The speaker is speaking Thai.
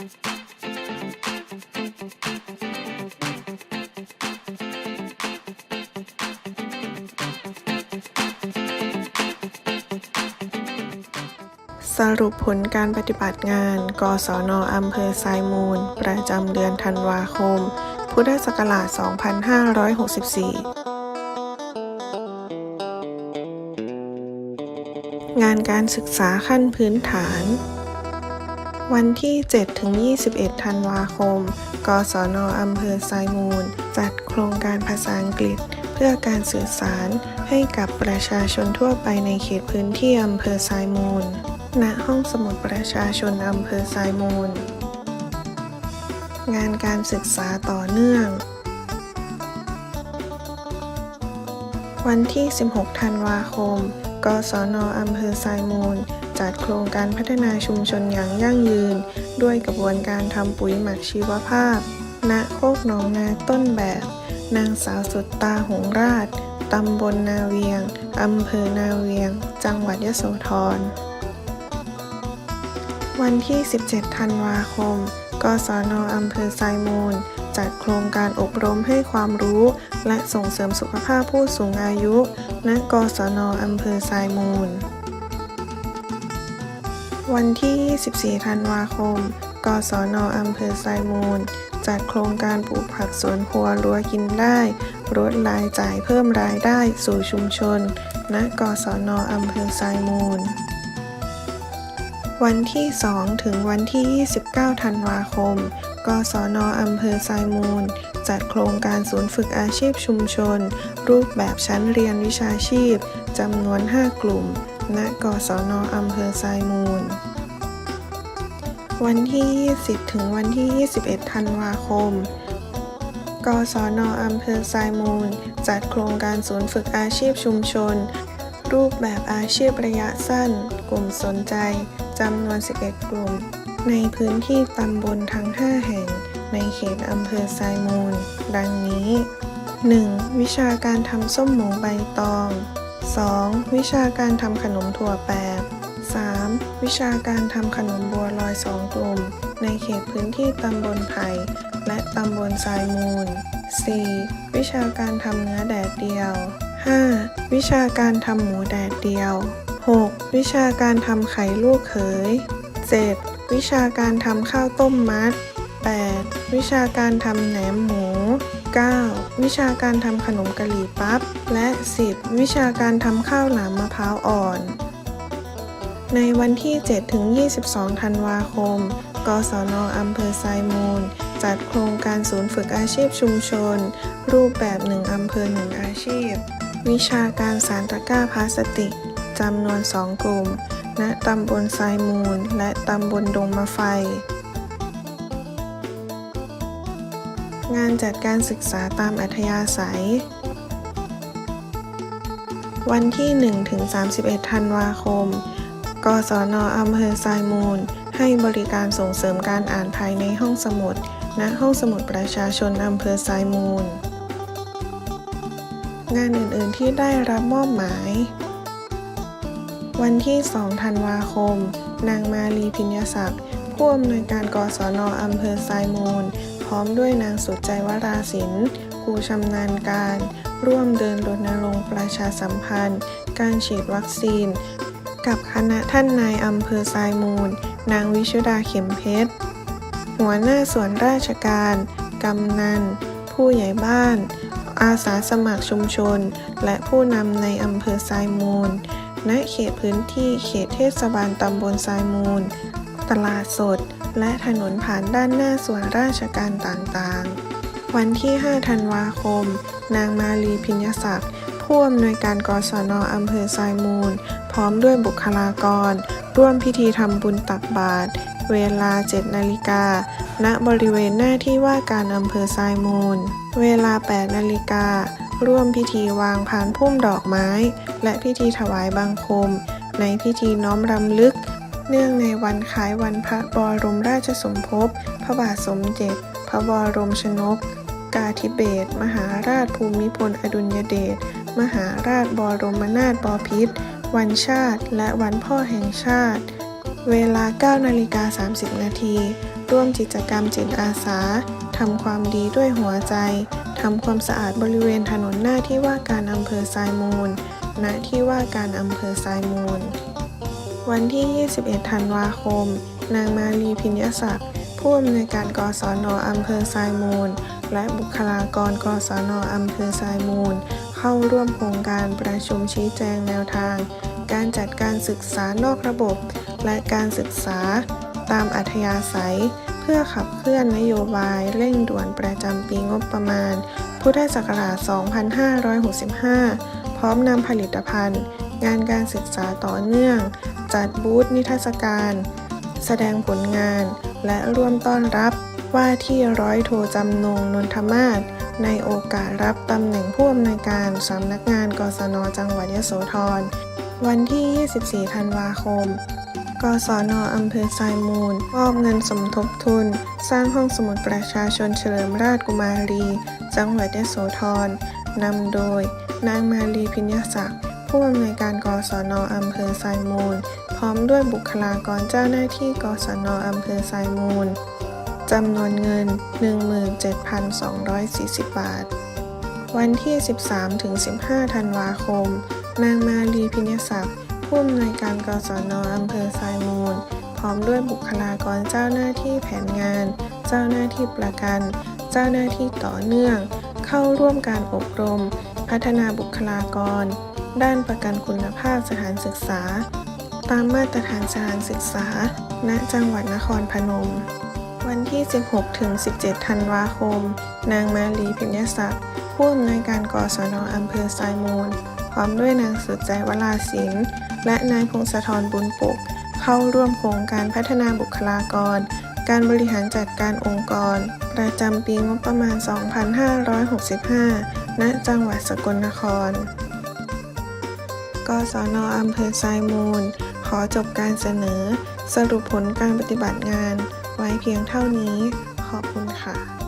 สรุปผลการปฏิบัติงาน กศนอำเภอทรายมูล ประจำเดือนธันวาคม พุทธศักราช 2564 งานการศึกษาขั้นพื้นฐาน วันที่ 7-21 ธันวาคม กศนอำเภอทรายมูล จัดโครงการภาษาอังกฤษ เพื่อการสื่อสารให้กับประชาชนทั่วไปในเขตพื้นที่อำเภอทรายมูล ณ ห้องสมุดประชาชนอำเภอทรายมูล งานการศึกษาต่อเนื่อง วันที่ 16 ธันวาคม กศนอำเภอทรายมูล จัดโครงการพัฒนาชุมชนอย่างยั่งยืน ด้วยกระบวนการทำปุ๋ยหมักชีวภาพ ณ โคกหนองนาต้นแบบ นางสาวสุดตาหงราชตำบลนาเวียง อำเภอนาเวียง จังหวัดยโสธร วันที่ 17 ธันวาคม กศนอำเภอทรายมูล จัดโครงการอบรมให้ความรู้ และส่งเสริมสุขภาพผู้สูงอายุ ณ กศนอำเภอทรายมูล วันที่ 24 ธันวาคม กศนอำเภอทรายมูล จัดโครงการปลูกผักสวนครัวรั้วกินได้ลดรายจ่ายเพิ่มรายได้สู่ชุมชน ณ กศนอำเภอทรายมูล วันที่ 2 ถึงวันที่ 29 ธันวาคม กศนอำเภอทรายมูล จัดโครงการศูนย์ฝึกอาชีพชุมชน รูปแบบชั้นเรียนวิชาชีพจำนวน 5 กลุ่ม ณกศนออำเภอทรายมูล วันที่ 20 ถึงวันที่ 21 ธันวาคม กศนอำเภอทรายมูล จัดโครงการศูนย์ฝึกอาชีพชุมชน รูปแบบอาชีพระยะสั้น กลุ่มสนใจจำนวน 11 กลุ่ม ในพื้นที่ตำบลทั้ง 5 แห่ง ในเขตอำเภอทรายมูล ดังนี้ 1. วิชาการทำส้มหมูใบตอง 2. วิชาการทำขนมถั่วแปบ 3. วิชาการทำขนมบัวลอย2กลุ่ม ในเขตพื้นที่ตำบลไผ่และตำบลทรายมูล 4. วิชาการทำเนื้อแดดเดียว 5. วิชาการทำหมูแดดเดียว 6. วิชาการทำไข่ลูกเขย 7. วิชาการทำข้าวต้มมัด 8. วิชาการทำแหนมหมู 9. วิชาการทำขนมกะหรี่ปั๊บ และ 10. วิชาการทำข้าวหลามมะพร้าวอ่อน ในวันที่7-22 ธันวาคม กศนอำเภอทรายมูล จัดโครงการศูนย์ฝึกอาชีพชุมชน รูปแบบหนึ่งอำเภอหนึ่งอาชีพ วิชาการสารตะกร้าพลาสติกจำนวน 2 กลุ่ม ณตำบลทรายมูล และตำบลดงมะไฟ งานจัดการศึกษาตามอัธยาศัย วันที่1-31 ธันวาคม กศนอำเภอทรายมูล ให้บริการส่งเสริมการอ่านภายในห้องสมุด ณ ห้องสมุดประชาชนอำเภอทรายมูล งานอื่น ๆ ที่ได้รับมอบหมาย วันที่ 2 ธันวาคม นางมาลีพิญญศักดิ์ผู้อำนวยการกศนอำเภอทรายมูล ร้อมด้วยนางสุดใจวราศิลป์ครูชำนาญการ ร่วมเดินรณรงค์ประชาสัมพันธ์ การฉีดวัคซีน กับคณะท่านนายอำเภอทรายมูล นางวิชุดาเข็มเพชร หัวหน้าส่วนราชการ กำนัน ผู้ใหญ่บ้าน อาสาสมัครชุมชน และผู้นำในอำเภอทรายมูล ณ เขตพื้นที่เขตเทศบาลตำบลทรายมูล ตลาดสด และถนนผ่านด้านหน้าส่วนราชการต่างๆ วันที่ 5 ธันวาคม นางมาลีพิญญศักดิ์ผู้อำนวยการกศนอำเภอทรายมูล พร้อมด้วยบุคลากร ร่วมพิธีทำบุญตักบาตรเวลา 7 นาฬิกา ณ บริเวณหน้าที่ว่าการอำเภอทรายมูล เวลา 8 นาฬิการ่วมพิธีวางพานพุ่มดอกไม้ และพิธีถวายบังคม ในพิธีน้อมรำลึก เนื่องในวันคล้ายวันพระบรมราชสมภพ พระบาทสมเด็จ พระบรมชนก กาธิเบศมหาราชภูมิพลอดุลยเดช มหาราชบรมนาถบพิตร วันชาติ และวันพ่อแห่งชาติ เวลา 9 นาฬิกา 30 นาที ร่วมกิจกรรมจิตอาสา ทำความดีด้วยหัวใจ ทำความสะอาดบริเวณถนนหน้าที่ว่าการอำเภอทรายมูล ณ ที่ว่าการอำเภอทรายมูล วันที่ 21 ธันวาคม นางมาลีพิญญศักดิ์ผู้อำนวยการกศนอำเภอทรายมูล และบุคลากรกศนอำเภอทรายมูล เข้าร่วมโครงการประชุมชี้แจงแนวทาง การจัดการศึกษานอกระบบ และการศึกษา ตามอัธยาศัย เพื่อขับเคลื่อนนโยบายเร่งด่วนประจำปีงบประมาณ พุทธศักราช 2565 พร้อมนำผลิตภัณฑ์ งานการศึกษาต่อเนื่อง จัดบูธนิทรรศการ แสดงผลงาน และร่วมต้อนรับว่าที่ร้อยโทจำนงนนทมาศในโอกาสรับตำแหน่งผู้อำนวยการสำนักงานกศนจังหวัดยโสธร วันที่ 24 ธันวาคม กศนอำเภอทรายมูลมอบเงินสมทบทุน สร้างห้องสมุดประชาชนเฉลิมราชกุมารี จังหวัดยโสธรนำโดย นางมาลีพิญญศักดิ์ ผู้อำนวยการกศนอำเภอทรายมูล พร้อมด้วยบุคลากรเจ้าหน้าที่กศนอำเภอทรายมูลจำนวนเงิน 17,240 บาท วันที่ 13-15 ธันวาคม นางมาลีพิญศักดิ์ผู้อำนวยการกศนอำเภอทรายมูล พร้อมด้วยบุคลากรเจ้าหน้าที่แผนงาน เจ้าหน้าที่ประกัน เจ้าหน้าที่ต่อเนื่อง เข้าร่วมการอบรม พัฒนาบุคลากร ด้านประกันคุณภาพสถานศึกษา ตามมาตรฐานสถานศึกษา ณ จังหวัดนครพนม วันที่ 16 ถึง 17 ธันวาคม นางมาลีพิญญศักดิ์ผู้อำนวยการกศนอำเภอทรายมูล พร้อมด้วยนางสุดใจวราศิลป์และนายพงศธรบุญปก เข้าร่วมโครงการพัฒนาบุคลากร การบริหารจัดการองค์กร ประจำปีงบประมาณ 2565 ณ จังหวัดสกลนคร กศนอำเภอทรายมูล ขอจบการเสนอ สรุปผลการปฏิบัติงาน ไว้เพียงเท่านี้ ขอบคุณค่ะ